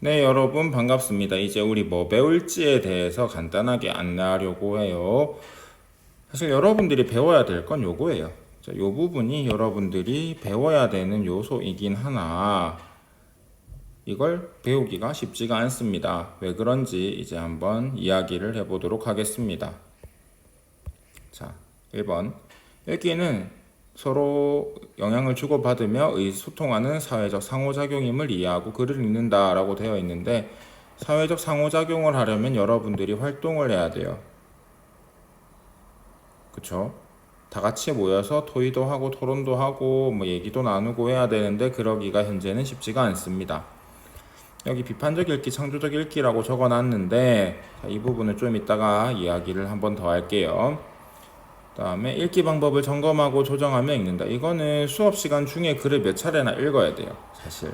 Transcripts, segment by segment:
네, 여러분 반갑습니다. 이제 우리 뭐 배울지에 대해서 간단하게 안내하려고 해요. 사실 여러분들이 배워야 될 건 요거예요. 자, 요 부분이 여러분들이 배워야 되는 요소이긴 하나 이걸 배우기가 쉽지가 않습니다. 왜 그런지 이제 한번 이야기를 해보도록 하겠습니다. 자, 1번. 여기는 서로 영향을 주고받으며 의 소통하는 사회적 상호작용임을 이해하고 글을 읽는다라고 되어 있는데 사회적 상호작용을 하려면 여러분들이 활동을 해야 돼요. 그쵸? 다 같이 모여서 토의도 하고 토론도 하고 뭐 얘기도 나누고 해야 되는데 그러기가 현재는 쉽지가 않습니다. 여기 비판적 읽기, 창조적 읽기라고 적어놨는데 자, 이 부분을 좀 이따가 이야기를 한번 더 할게요. 그다음에 읽기 방법을 점검하고 조정하며 읽는다. 이거는 수업 시간 중에 글을 몇 차례나 읽어야 돼요. 사실.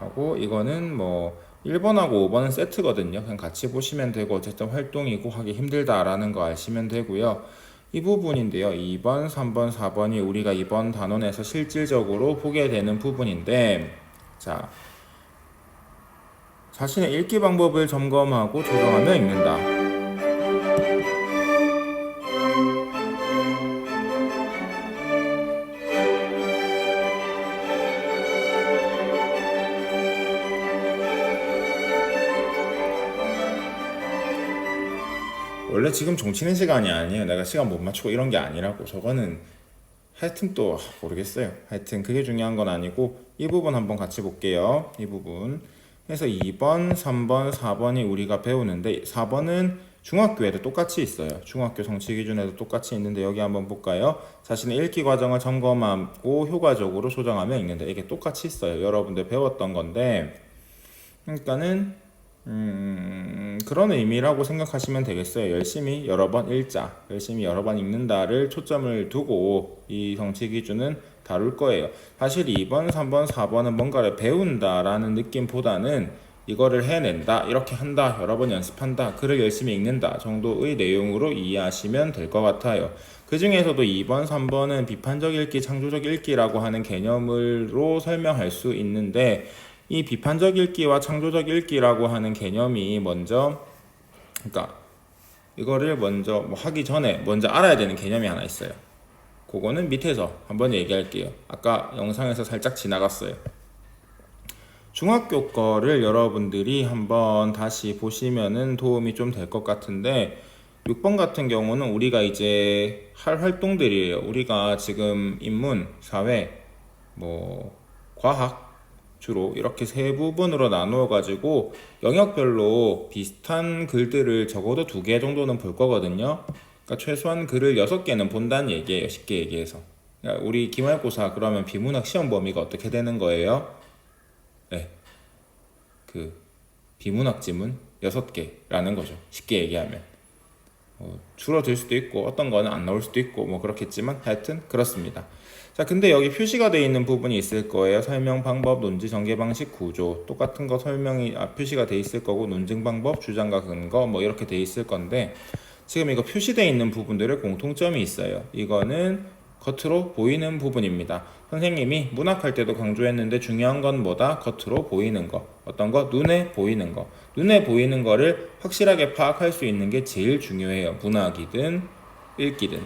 하고 이거는 뭐 1번하고 5번은 세트거든요. 그냥 같이 보시면 되고 어쨌든 활동이고 하기 힘들다라는 거 아시면 되고요. 이 부분인데요. 2번, 3번, 4번이 우리가 이번 단원에서 실질적으로 보게 되는 부분인데 자 자신의 읽기 방법을 점검하고 조정하며 읽는다. 원래 지금 종치는 시간이 아니에요. 내가 시간 못 맞추고 이런 게 아니라고. 저거는 하여튼 또 모르겠어요. 하여튼 그게 중요한 건 아니고 이 부분 한번 같이 볼게요. 이 부분. 그래서 2번, 3번, 4번이 우리가 배우는데 4번은 중학교에도 똑같이 있어요. 중학교 성취 기준에도 똑같이 있는데 여기 한번 볼까요? 자신의 읽기 과정을 점검하고 효과적으로 조정하며 읽는다. 이게 똑같이 있어요. 여러분들 배웠던 건데 그러니까는 음, 그런 의미라고 생각하시면 되겠어요. 열심히 여러 번 읽자, 열심히 여러 번 읽는다를 초점을 두고 이 성취 기준은 다룰 거예요. 사실 2번, 3번, 4번은 뭔가를 배운다라는 느낌보다는 이거를 해낸다, 이렇게 한다, 여러 번 연습한다, 글을 열심히 읽는다 정도의 내용으로 이해하시면 될 것 같아요. 그 중에서도 2번, 3번은 비판적 읽기, 창조적 읽기라고 하는 개념으로 설명할 수 있는데 이 비판적 읽기와 창조적 읽기라고 하는 개념이 먼저 그러니까 이거를 먼저 뭐 하기 전에 먼저 알아야 되는 개념이 하나 있어요. 그거는 밑에서 한번 얘기할게요. 아까 영상에서 살짝 지나갔어요. 중학교 거를 여러분들이 한번 다시 보시면은 도움이 좀 될 것 같은데 6번 같은 경우는 우리가 이제 할 활동들이에요. 우리가 지금 인문, 사회, 뭐 과학 주로 이렇게 세 부분으로 나누어 가지고 영역별로 비슷한 글들을 적어도 두 개 정도는 볼 거거든요. 그러니까 최소한 글을 여섯 개는 본다는 얘기예요. 쉽게 얘기해서. 그러니까 우리 기말고사 그러면 비문학 시험 범위가 어떻게 되는 거예요? 네. 그 비문학 지문 여섯 개라는 거죠. 쉽게 얘기하면. 어, 줄어들 수도 있고 어떤 거는 안 나올 수도 있고 뭐 그렇겠지만 하여튼 그렇습니다. 자, 근데 여기 표시가 되어 있는 부분이 있을 거예요. 설명 방법, 논지 전개 방식, 구조. 똑같은 거 설명이 아, 표시가 돼 있을 거고 논증 방법, 주장과 근거 뭐 이렇게 돼 있을 건데 지금 이거 표시되어 있는 부분들의 공통점이 있어요. 이거는 겉으로 보이는 부분입니다. 선생님이 문학할 때도 강조했는데 중요한 건 뭐다? 겉으로 보이는 거. 어떤 거? 눈에 보이는 거. 눈에 보이는 거를 확실하게 파악할 수 있는 게 제일 중요해요. 문학이든 읽기든.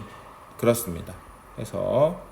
그렇습니다. 그래서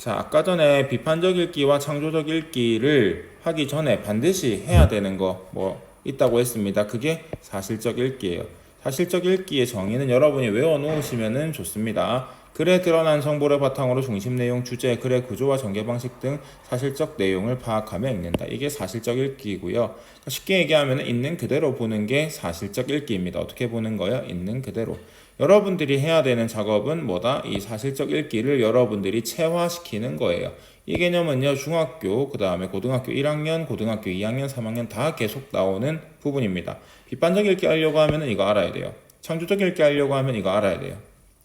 자, 아까 전에 비판적 읽기와 창조적 읽기를 하기 전에 반드시 해야 되는 거 뭐 있다고 했습니다. 그게 사실적 읽기예요. 사실적 읽기의 정의는 여러분이 외워 놓으시면 좋습니다. 글에 드러난 정보를 바탕으로 중심 내용, 주제, 글의 구조와 전개 방식 등 사실적 내용을 파악하며 읽는다. 이게 사실적 읽기고요. 쉽게 얘기하면 있는 그대로 보는 게 사실적 읽기입니다. 어떻게 보는 거예요? 있는 그대로. 여러분들이 해야 되는 작업은 뭐다? 이 사실적 읽기를 여러분들이 체화시키는 거예요. 이 개념은요, 중학교, 그 다음에 고등학교 1학년, 고등학교 2학년, 3학년 다 계속 나오는 부분입니다. 비판적 읽기 하려고 하면 이거 알아야 돼요. 창조적 읽기 하려고 하면 이거 알아야 돼요.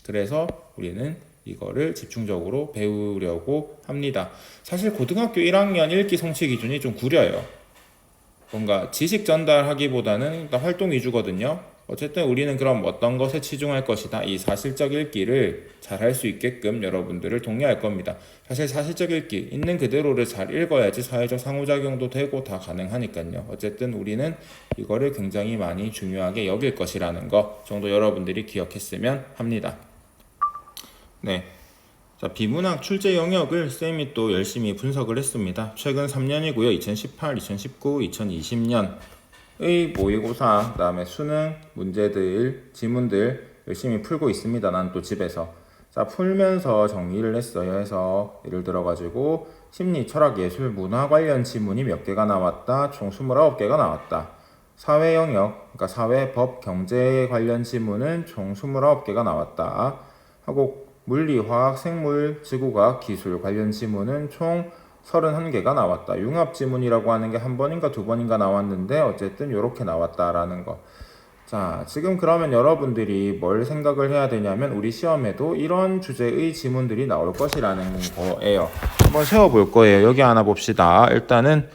그래서 우리는 이거를 집중적으로 배우려고 합니다. 사실 고등학교 1학년 읽기 성취 기준이 좀 구려요. 뭔가 지식 전달하기보다는 활동 위주거든요. 어쨌든 우리는 그럼 어떤 것에 치중할 것이다. 이 사실적 읽기를 잘 할 수 있게끔 여러분들을 독려할 겁니다. 사실 사실적 읽기 있는 그대로를 잘 읽어야지 사회적 상호작용도 되고 다 가능하니까요. 어쨌든 우리는 이거를 굉장히 많이 중요하게 여길 것이라는 거 정도 여러분들이 기억했으면 합니다. 네. 자, 비문학 출제 영역을 쌤이 또 열심히 분석을 했습니다. 최근 3년이고요. 2018, 2019, 2020년 의 모의고사, 그다음에 수능 문제들, 지문들 열심히 풀고 있습니다. 난 또 집에서. 자, 풀면서 정리를 했어요. 해서 예를 들어 가지고 심리, 철학, 예술, 문화 관련 지문이 몇 개가 나왔다. 총 29개가 나왔다. 사회 영역, 그러니까 사회, 법, 경제 관련 지문은 총 29개가 나왔다. 하고 물리, 화학, 생물, 지구과학, 기술 관련 지문은 총 31개가 나왔다. 융합 지문이라고 하는 게 한 번인가 두 번인가 나왔는데 어쨌든 이렇게 나왔다라는 거. 자, 지금 그러면 여러분들이 뭘 생각을 해야 되냐면 우리 시험에도 이런 주제의 지문들이 나올 것이라는 거예요. 한번 세워 볼 거예요. 여기 하나 봅시다. 일단은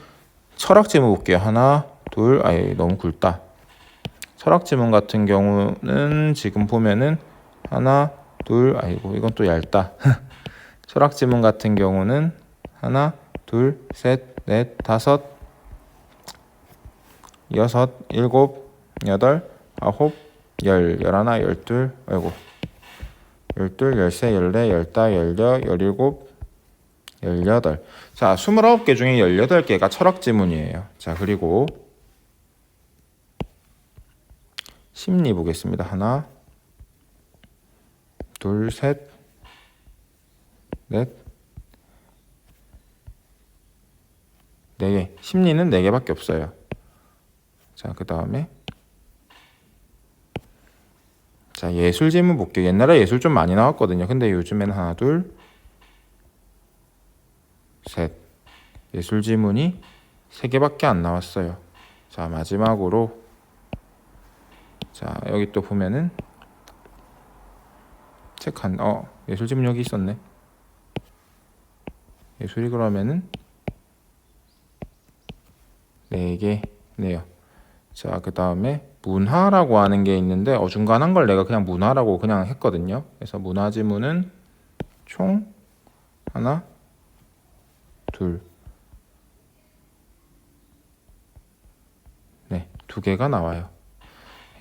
철학 지문 볼게요. 하나, 둘, 아예 너무 굵다. 철학 지문 같은 경우는 지금 보면은 하나, 둘, 아이고 이건 또 얇다. 철학 지문 같은 경우는 하나, 둘, 셋, 넷, 다섯, 여섯, 일곱, 여덟, 아홉, 열, 열하나, 열둘, 아이고 열둘, 열세, 열네, 열다, 열여, 열일곱, 열여덟. 자, 스물아홉 개 중에 열여덟 개가 철학 지문이에요. 자, 그리고 심리 보겠습니다. 하나, 둘, 셋, 넷, 네 개. 심리는 네 개밖에 없어요. 자, 그 다음에 자, 예술 질문 볼게요. 옛날에 예술 좀 많이 나왔거든요. 근데 요즘에는 하나, 둘, 셋. 예술 지문이 세 개밖에 안 나왔어요. 자, 마지막으로 자, 여기 또 보면은 책 한, 어, 예술 지문 여기 있었네. 예술이 그러면은 네 개네요. 자, 그 다음에 문화라고 하는 게 있는데 어중간한 걸 내가 그냥 문화라고 그냥 했거든요. 그래서 문화 지문은 총 하나, 둘, 네, 두 개가 나와요.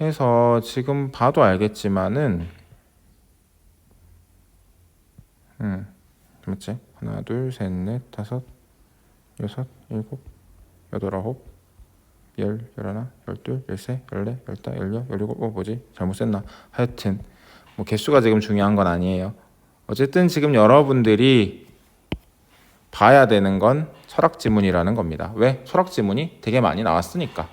해서 지금 봐도 알겠지만은 음, 맞지? 하나, 둘, 셋, 넷, 다섯, 여섯, 일곱, 여덟, 아홉, 열, 열하나, 열둘, 열세, 열네, 열다, 열여, 열일곱, 어 뭐지? 잘못 셌나? 하여튼 뭐 개수가 지금 중요한 건 아니에요. 어쨌든 지금 여러분들이 봐야 되는 건 철학 지문이라는 겁니다. 왜? 철학 지문이 되게 많이 나왔으니까.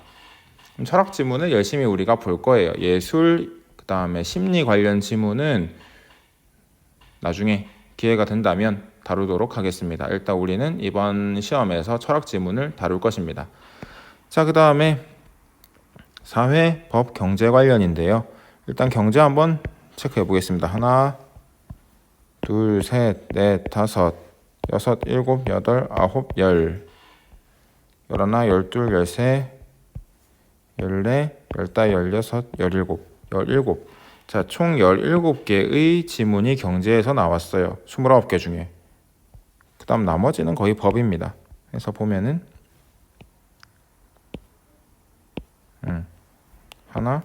철학 지문을 열심히 우리가 볼 거예요. 예술, 그 다음에 심리 관련 지문은 나중에 기회가 된다면 다루도록 하겠습니다. 일단 우리는 이번 시험에서 철학 지문을 다룰 것입니다. 자, 그 다음에 사회, 법, 경제 관련인데요. 일단 경제 한번 체크해 보겠습니다. 하나, 둘, 셋, 넷, 다섯, 여섯, 일곱, 여덟, 아홉, 열, 열하나, 열둘, 열세, 열네, 열다, 열여섯, 열일곱, 열일곱. 자, 총 17개의 지문이 경제에서 나왔어요. 29개 중에. 그 다음 나머지는 거의 법입니다. 그래서 보면은 음, 하나,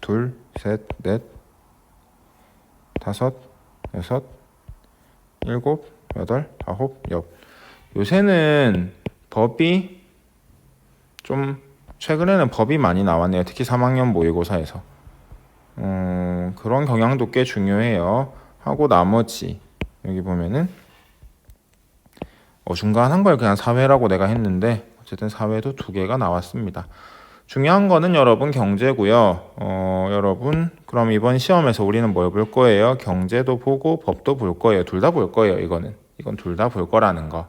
둘, 셋, 넷, 다섯, 여섯, 일곱, 여덟, 아홉, 열. 요새는 법이 좀 최근에는 법이 많이 나왔네요. 특히 3학년 모의고사에서. 음, 그런 경향도 꽤 중요해요. 하고 나머지 여기 보면은 어중간한 걸 그냥 사회라고 내가 했는데 어쨌든 사회도 두 개가 나왔습니다. 중요한 거는 여러분 경제고요. 어, 여러분 그럼 이번 시험에서 우리는 뭘 볼 거예요? 경제도 보고 법도 볼 거예요. 둘 다 볼 거예요. 이거는 이건 둘 다 볼 거라는 거.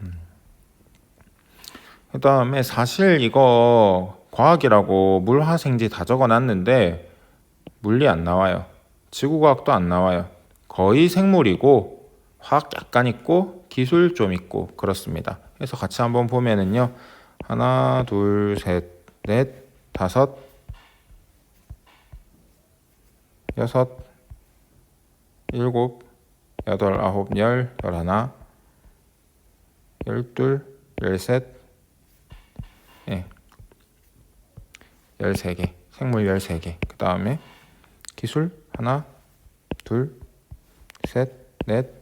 음. 그다음에 사실 이거 과학이라고 물화생지 다 적어놨는데 물리 안 나와요. 지구과학도 안 나와요. 거의 생물이고 화학 약간 있고 기술 좀 있고 그렇습니다. 그래서 같이 한번 보면은요. 하나, 둘, 셋, 넷, 다섯, 여섯, 일곱, 여덟, 아홉, 열, 열하나, 열둘, 열셋, 예, 열세 개, 생물 열세 개. 그 다음에 기술 하나, 둘, 셋, 넷,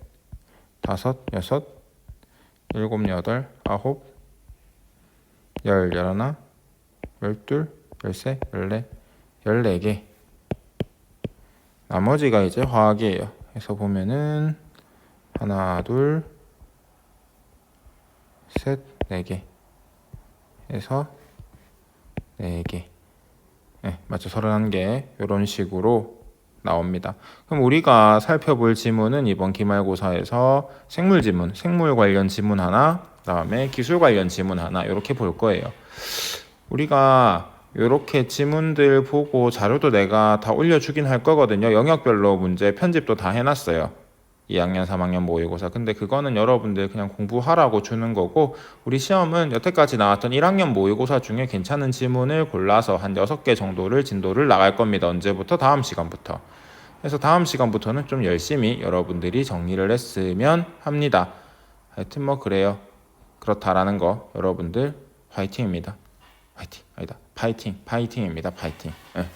다섯, 여섯, 일곱, 여덟, 아홉, 열, 열하나, 열둘, 열세, 열네, 열네 개. 나머지가 이제 화학이에요. 그래서 보면은 하나, 둘, 셋, 네 개. 해서 네 개. 네, 맞죠. 31개. 이런 식으로 나옵니다. 그럼 우리가 살펴볼 지문은 이번 기말고사에서 생물 지문, 생물 관련 지문 하나, 그다음에 기술 관련 지문 하나 이렇게 볼 거예요. 우리가 이렇게 지문들 보고 자료도 내가 다 올려주긴 할 거거든요. 영역별로 문제 편집도 다 해놨어요. 2학년, 3학년 모의고사. 근데 그거는 여러분들 그냥 공부하라고 주는 거고, 우리 시험은 여태까지 나왔던 1학년 모의고사 중에 괜찮은 지문을 골라서 한 6개 정도를 진도를 나갈 겁니다. 언제부터? 다음 시간부터. 그래서 다음 시간부터는 좀 열심히 여러분들이 정리를 했으면 합니다. 하여튼 뭐 그래요. 그렇다라는 거 여러분들 화이팅입니다. 화이팅 아니다 파이팅 파이팅입니다 파이팅 예.